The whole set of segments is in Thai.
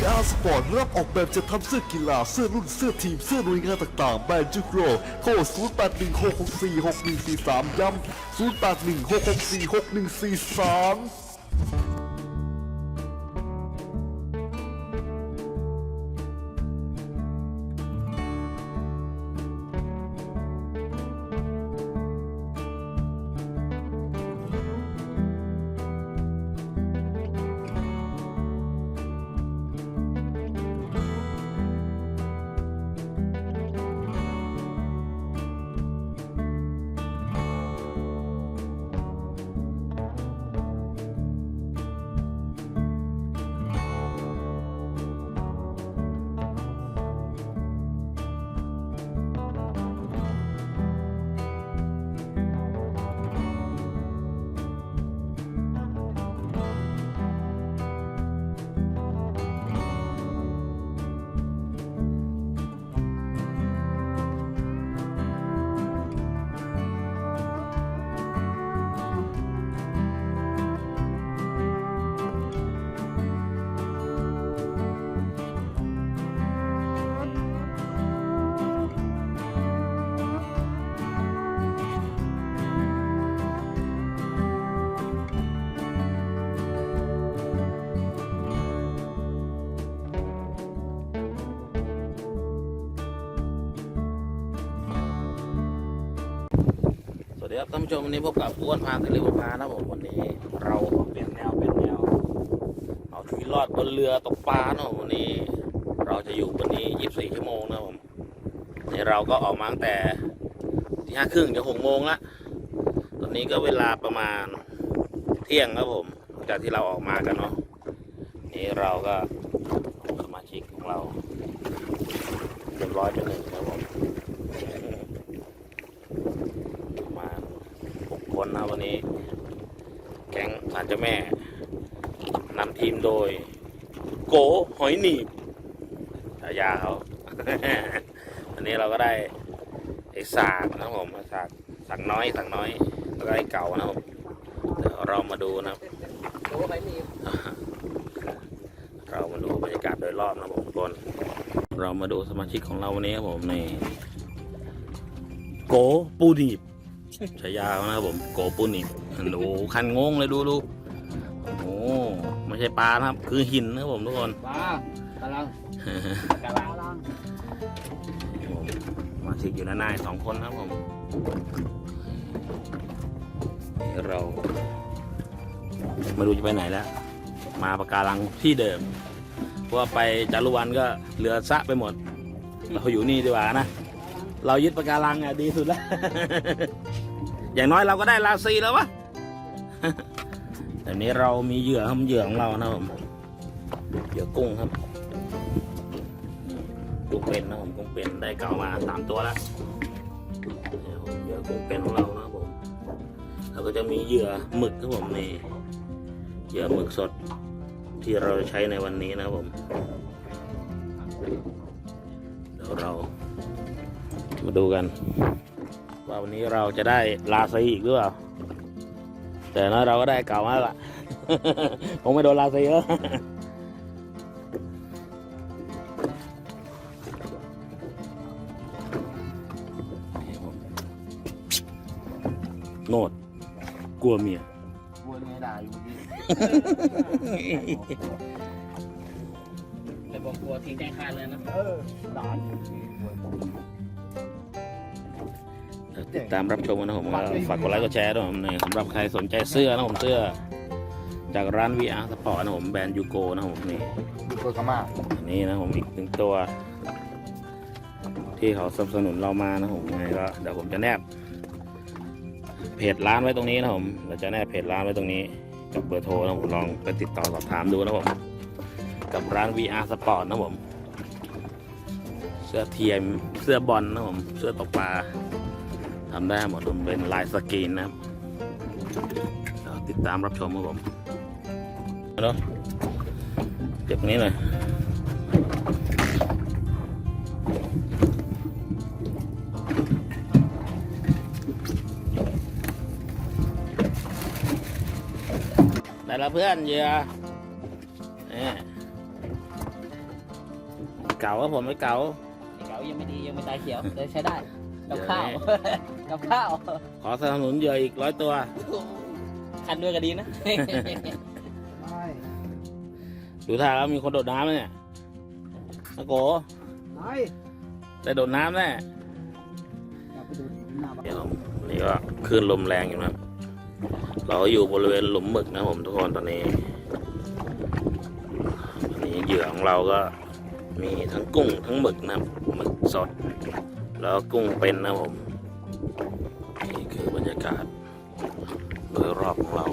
VR Sport รับออกแบบจะทำเสื้อกีฬา เสื้อรุ่น เสื้อทีม เสื้อหน่วยงานต่างๆ แบรนด์จุกโรโทร0816646143 ย้ำ0816646143 ครับท่านผู้ชมวันนี้พบกับอ้วนพาทะเลบุพานะผมวันนี้ เราเปลี่ยนแนวเปลี่ยนแนว เอาชีวิตรอดบนเรือตกปลานะผมวันนี้ เราจะอยู่บนนี้ 24 ชั่วโมงนะผมนี่เราก็ออกมาตั้งแต่ที่ห้าครึ่งจะหกโมงละตอนนี้ก็เวลาประมาณเที่ยงครับผมหลังจากที่เราออกมากันเนาะนี่เราก็สมาชิกของเราเรียบร้อยไปหนึ่งครับผม ประมาณ นนะวันนี้ แก๊งสารเจ้าแม่นำทีมโดย โกหอยหนีบฉายาเขาวันนี้เราก็ได้ไอ้สากนะผมสากสากน้อยสากน้อยแล้วก็ไอ้เก่านะครับผมเดี๋ยวเรามาดูนะครับเรามาดูบรรยากาศโดยรอบนะผมทุกคนเรามาดูสมาชิกของเราวันนี้ครับผมในโกปูหนีบ ฉายาเขานะครับผมโกปูนิดูคันงงเลยดูดูโอ้โหไม่ใช่ปลานะครับ คือหินนะครับผมทุกคนบ้ากำลังกำลังมาชิกอยู่หน้าๆสองคนนะครับผมนี่เราไม่รู้จะไปไหนแล้ว มาปะการังที่เดิม เพราะว่าไปจารุวันก็เรือซะไปหมด เราอยู่นี่ดีกว่านะ เรายึดปะการังอะดีสุดแล้ว อย่างน้อยเราก็ได้ลาซีแล้ววะแต่นี้เรามีเหยื่อครับเหยื่อของเรานะผมเหยื่อกุ้งครับกุ้งเป็นนะผมกุ้งเป็นได้เก่ามาสามตัวแล้วเหยื่อกุ้งเป็นของเรานะผมแล้วก็จะมีเหยื่อหมึกครับผมนี่เหยื่อหมึกสดที่เราใช้ในวันนี้นะครับผมเดี๋ยวเรามาดูกัน ว่าวันนี้เราจะได้ลาซีอีกหรือเปล่าแต่นะเราก็ได้เก่ามากละคงไม่โดนลาซีแล้วโนดกลัวเมียบัวไงด่าอยู่ดีเลยบอกกลัวทิ้งแจ้งคาดเลยนะเออด่าอยู่ดี ติดตามรับชมกันนะผมก็ฝากกดไลค์กดแชร์ด้วยผมในสำหรับใครสนใจเสื้อนะผมเสื้อ จากร้าน VR Sport นะผมแบรนด์ยูโกนะผมนี่ดูตัวกระมาอันนี้นะผมอีกหนึ่งตัว ที่เขาสนับสนุนเรามานะผมยังไงก็เดี๋ยวผมจะแนบ เพจร้านไว้ตรงนี้นะผมเดี๋ยวจะแนบเพจร้านไว้ตรงนี้กับเบอร์โทรนะผมลองไปติดต่อสอบถามดูนะผมกับร้าน VR Sport นะผม เสื้อเทียมเสื้อบอลนะผมเสื้อตกปลา ทำได้หมดผมเป็นลายสกรีนนะครับติดตามรับชมครับผมเนาะเก็บนี้หน่อยได้แล้วเพื่อนเหยื่อนี่เก๋าครับผมไอ้เก๋าไอ้เก๋ายังไม่ดียังไม่ตายเขียวเลยใช้ได้ กับข้าว กับข้าว ขอสนับสนุนเหยื่ออีกร้อยตัว คันด้วยก็ดีนะดูท่าแล้วมีคนโดดน้ำแล้วเนี่ยนะโกไปได้โดดน้ำแน่กลับไปดูหน้าบ้านเดี๋ยวนี่ก็คลื่นลมแรงอยู่นะครับ เราก็อยู่บริเวณหลุมหมึกนะครับผมทุกคนตอนนี้อันนี้เหยื่อของเราก็มีทั้งกุ้งทั้งหมึกนะครับหมึกสด แล้วกุ้งเป็นนะผม นี่คือบรรยากาศโดยรอบของเรา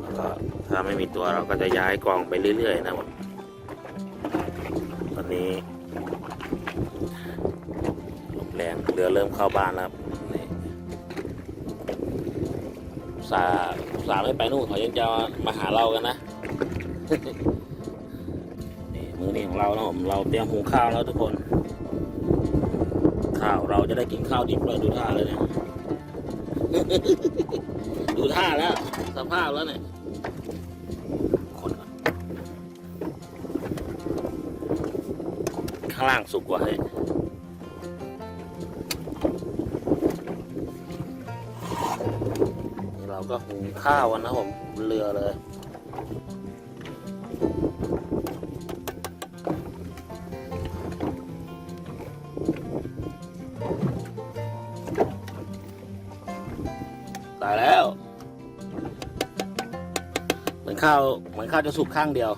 แล้วก็ถ้าไม่มีตัวเราก็จะย้ายกองไปเรื่อยๆนะครับผมตอนนี้ลมแรงเรือเริ่มเข้าบ้านแล้วนี่สาสาไม่ไปนู่นเขายังจะมาหาเรากันนะ ของเรานะผมเราเตรียมหุงข้าวแล้วทุกคน ข้าวเราจะได้กินข้าวดิบเลยดูท่าเลยเนี่ยดูท่าแล้ว สภาพแล้วเนี่ยคนก่อนข้างล่างสุกกว่าเลยเราก็หุงข้าวกันนะผมเรือเลย ตายแล้ว เหมือนข้าวเหมือนข้าวจะสุกข้างเดียว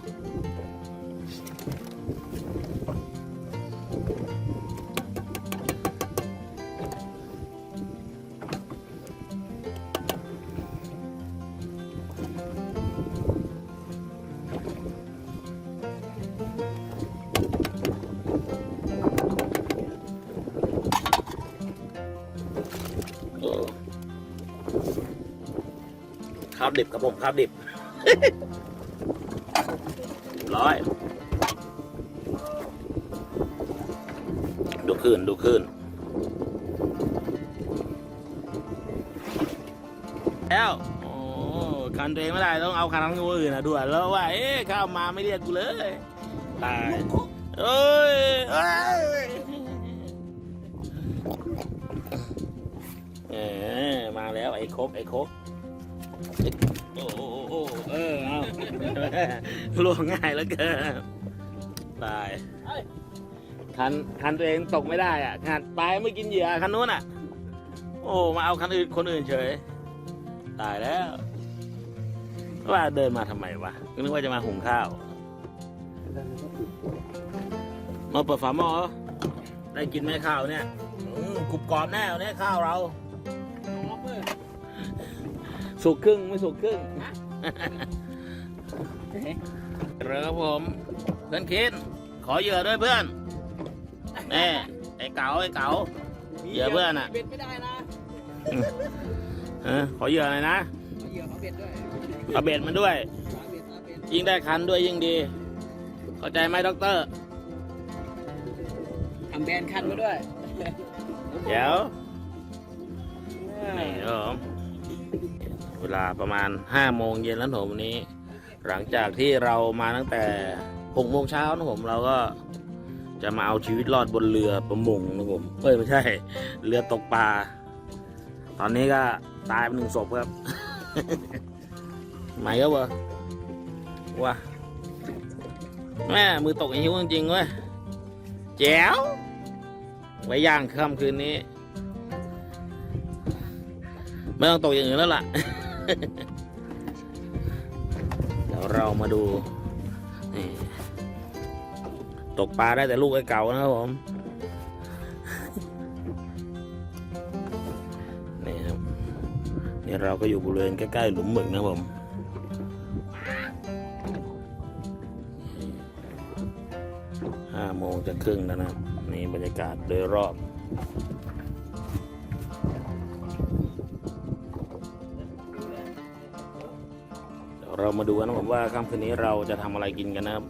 ข้าวดิบครับผมข้าวดิบร้อย ดูขึ้นดูขึ้นแล้วโอ้คันตัวเองไม่ได้ต้องเอาคันของคนอื่นนะด่วนแล้วว่า เอ๊ะข้าวมาไม่เรียกกูเลยตายเอ้ยเอ้ยเออมาแล้วไอ้คกไอ้คก โอ้โอ้โอ้เออเอาล่วงง่ายแล้วเกินตายคันคันตัวเองตกไม่ได้อะคันตายไม่กินเหยื่อคันนู้นอะ โอ้มาเอาคันอื่นคนอื่นเฉย ตายแล้ว ว่าเดินมาทำไมวะนึกว่าจะมาหุงข้าวมาเปิดฝาหม้อได้กินไหมข้าวเนี่ยกรุบกรอบแน่วันนี้ข้าวเรา สุกครึ่งไม่สุกครึ่งเรือครับผมเพื่อนคิดขอเหยื่อด้วยเพื่อนแน่ไอ้เก๋าไอ้เก๋าเหยื่อเพื่อนอะเบ็ดไม่ได้นะเออขอเหยื่อหน่อยนะเอาเหยื่อเอาเบ็ดด้วยเอาเบ็ดมันด้วยเอาเบ็ดเอาเบ็ดยิ่งได้คันด้วยยิ่งดี เข้าใจไหมด็อกเตอร์ทำแบรนด์คันไว้ด้วย เดี๋ยวนี่ครับผม เวลาประมาณห้าโมงเย็นแล้วผมวันนี้ หลังจากที่เรามาตั้งแต่หกโมงเช้านะผมเราก็จะมาเอาชีวิตรอดบนเรือประมงนะผมเอ้ยไม่ใช่ เรือตกปลา ตอนนี้ก็ตายไปหนึ่งศพครับไหมก็บ่ว่าแม่มือตกไอ้หิวจริงๆเว้ยแจ๋วไว้ย่างค่ำคืนนี้ ไม่ต้องตกอย่างอื่นแล้วล่ะ เดี๋ยวเรามาดูนี่ตกปลาได้แต่ลูกไอ้เก่านะครับผมนี่ครับนี่เราก็อยู่บริเวณใกล้ๆหลุมหมึกนะครับผมห้าโมงจะครึ่งแล้วนะนี่บรรยากาศโดยรอบ เรามาดูกันนะครับว่าค่ำคืนนี้เราจะทำอะไรกินกันนะครับ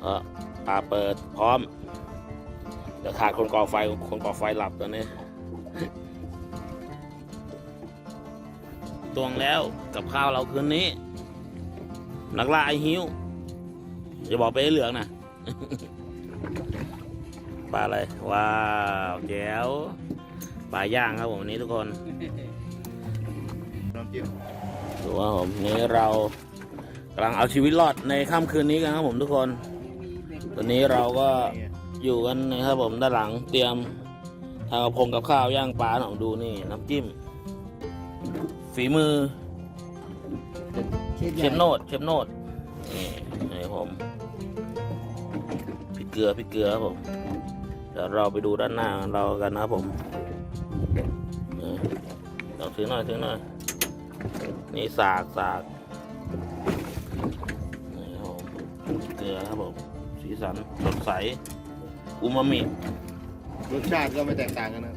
เออปลาเปิดพร้อมเดี๋ยวขาดคนก่อไฟคนก่อไฟหลับตอนนี้ตวงแล้วกับข้าวเราคืนนี้ นักล่าไอหิวจะบอกไปเหลืองนะปลาอะไร ว้าวแจ๋วปลาย่างครับผมวันนี้ทุกคนน้ำจิ้ม ดูว่าผมนี่เรากำลังเอาชีวิตรอดในค่ำคืนนี้กันครับผมทุกคน ตอนนี้เราก็อยู่กันนะครับผมด้านหลังเตรียมทำกระพงกับข้าวย่างปลาหน่อยดูนี่น้ำจิ้ม ฝีมือ เชฟโนดเชฟโนดนี่นี่ผมพริกเกลือพริกเกลือครับผมเดี๋ยวเราไปดูด้านหน้าของเรากันนะครับผมนี่ลองถือหน่อยถือหน่อย นี่สากสากนี่ครับผมพริกเกลือครับผมสีสันสดใสอูมามิรสชาติก็ไม่แตกต่างกันนะ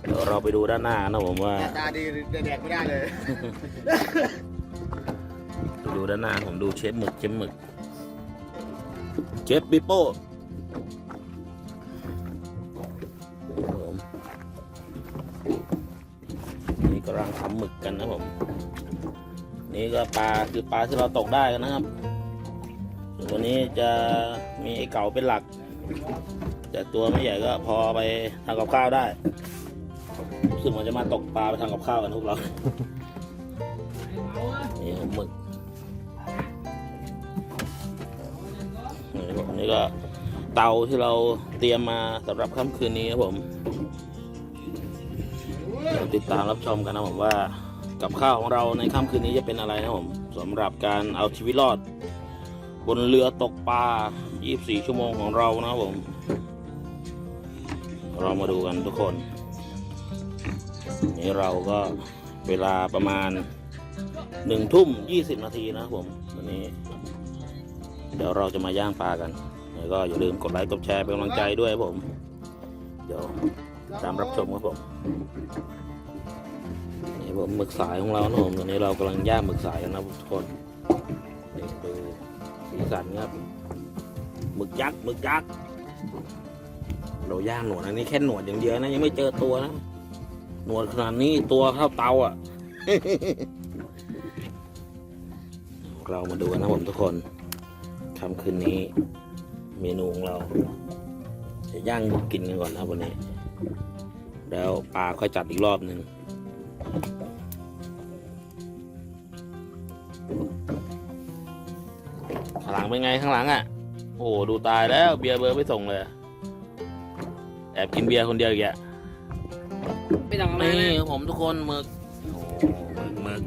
เดี๋ยวเราไปดูด้านหน้านะผมว่า หน้าตาดีแดกไม่ได้เลย ไปดูด้านหน้าผมดูเชฟหมึกเชฟหมึกเชฟปิโป้ครับผมนี่กำลังทำหมึกกันนะผม นี่ก็ปลาคือปลาที่เราตกได้กันนะครับส่วนวันนี้จะมีไอ้เก่าเป็นหลัก แต่ตัวไม่ใหญ่ก็พอไปทำกับข้าวได้รู้สึกมันจะมาตกปลาไปทำกับข้าวกันพวกเรานี่หมึกนี่ผมนี่ก็เตาที่เราเตรียมมาสำหรับค่ำคืนนี้ครับผมติดตามรับชมกันนะผมว่า กับข้าวของเราในค่ำคืนนี้จะเป็นอะไรนะผมสำหรับการเอาชีวิตรอด บนเรือตกปลา 24 ชั่วโมงของเรานะผม เรามาดูกันทุกคน นี่เราก็เวลาประมาณหนึ่งทุ่มยี่สิบนาทีนะผมวันนี้ เดี๋ยวเราจะมาย่างปลากันแล้วก็อย่าลืมกดไลค์กดแชร์เป็นกำลังใจด้วยผม เดี๋ยวตามรับชมครับผม ผมหมึกสายของเรานะผมตอนนี้เรากำลังย่างหมึกสายกันนะทุกคนนี่ดูสีสันครับหมึกยักษ์หมึกยักษ์เราย่างหนวดอันนี้แค่หนวดอย่างเดียวนะยังไม่เจอตัวนะหนวดขนาดนี้ตัวเท่าเตาอะ เรามาดูกันนะผมทุกคนค่ำคืนนี้ เมนูของเรา จะย่างกินกันก่อนนะวันนี้ แล้วปลาค่อยจัดอีกรอบหนึ่ง เป็นไงข้างหลังอะ โอ้โหดูตายแล้วเบียร์เบอร์ไม่ส่งเลย แอบกินเบียร์คนเดียวอีกอะไม่ต้องเอามานี่นะครับผมทุกคนหมึกโอ้หมึกหมึก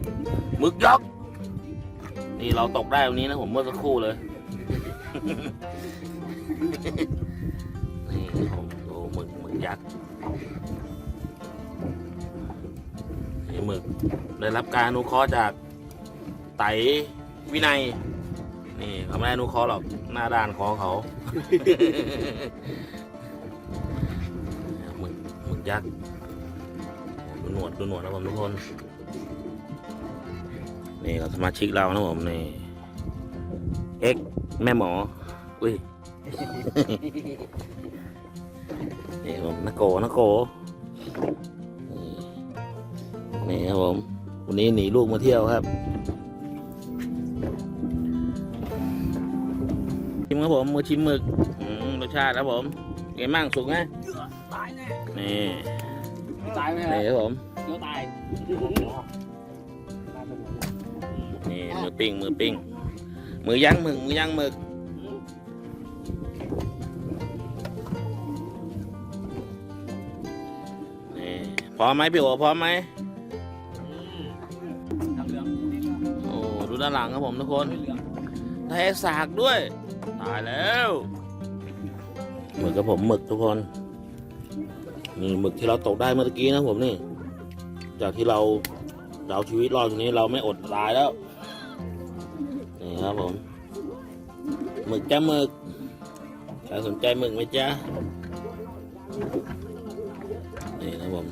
หมึกยักษ์นี่เราตกได้วันนี้นะผมเมื่อสักครู่เลยนี่ผมดูหมึกหมึกยักษ์นี่หมึกได้รับการอนุเคราะห์จากไตวินัย นี่เขาไม่ได้นุเคราะห์หรอกหน้าด้านของเขา หมึกหมึกยักษ์ดูหนวดดูหนวดนะผมทุกคน นี่ก็สมาชิกเรานะผมนี่ เอ็กแม่หมอ อุ้ย นี่ผมนักโกนักโก นี่นี่ครับผม วันนี้หนีลูกมาเที่ยวครับ ผมมือชิมหมึกอืมรสชาติครับผมไงมั่งสุกไหมตายแน่นี่ตายไหมนี่ครับผมเดี๋ยวตายนี่มือปิ้งมือปิ้งมือย่างหมึกมือย่างหมึกนี่พร้อมไหมพี่โอพร้อมไหมทำเหลืองโอ้ดูด้านหลังครับผมทุกคนเหลืองเทสากด้วย ตายแล้วเหมึกกับผมหมึกทุกคนนี่หมึกที่เราตกได้เมื่อกี้นะผมนี่ จากที่เราเราชีวิตรอดตรงนี้เราไม่อดตายแล้วนี่ครับผมหมึกจ้าหมึกใครสนใจหมึกไหมจ๊ะนี่นะผม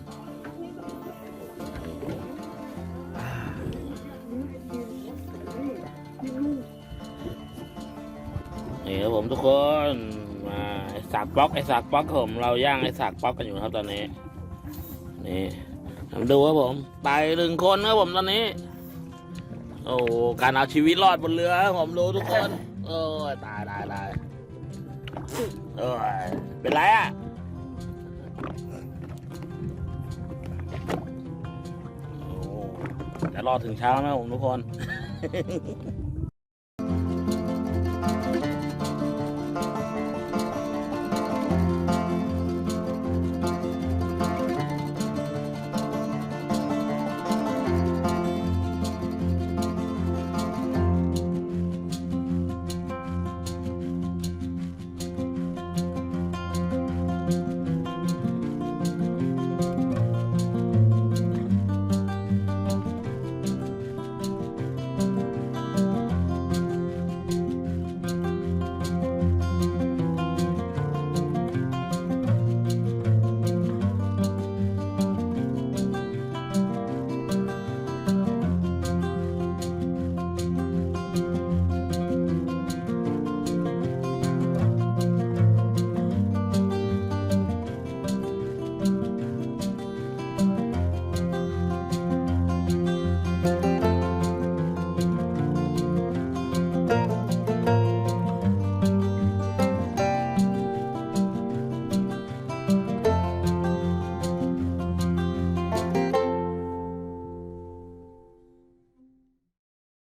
ครับผมทุกคนมาไอสักป๊อกไอสักป๊อกผมเราย่างไอสักป๊อกกันอยู่ครับตอนนี้นี่มาดูครับผมตายหนึ่งคนครับผมตอนนี้ โอ้การเอาชีวิตรอดบนเรือผมรู้ทุกคนโอ้ตายตายตายเออเป็นไรอะจะรอถึงเช้าไหมผมทุกคน